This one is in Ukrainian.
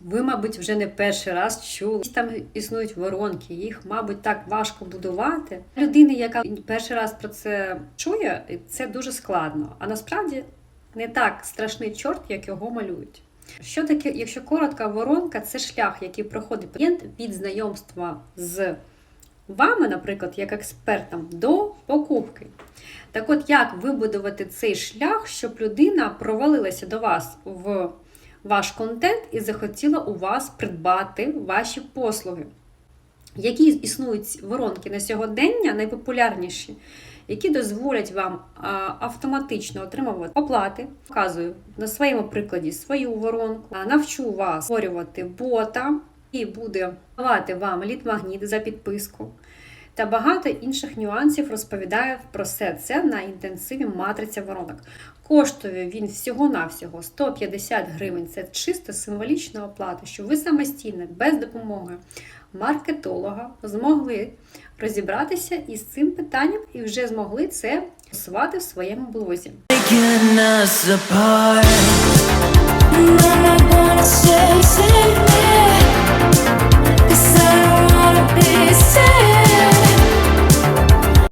Ви, мабуть, вже не перший раз чули. Там існують воронки, їх, мабуть, так важко будувати. Людини, яка перший раз про це чує, це дуже складно. А насправді не так страшний чорт, як його малюють. Що таке, якщо коротка воронка, це шлях, який проходить клієнт від знайомства з вами, наприклад, як експертом, до покупки. Так от, як вибудувати цей шлях, щоб людина провалилася до вас в ваш контент і захотіла у вас придбати ваші послуги? Які існують воронки на сьогодення, найпопулярніші, які дозволять вам автоматично отримувати оплати. Показую на своєму прикладі свою воронку, навчу вас створювати бота, і буде давати вам лід-магніт за підписку. Та багато інших нюансів розповідаю про все це на інтенсиві матриця воронок. Коштує він всього-навсього 150 гривень. Це чисто символічна оплата, щоб ви самостійно, без допомоги маркетолога, змогли розібратися із цим питанням і вже змогли це просувати в своєму блозі.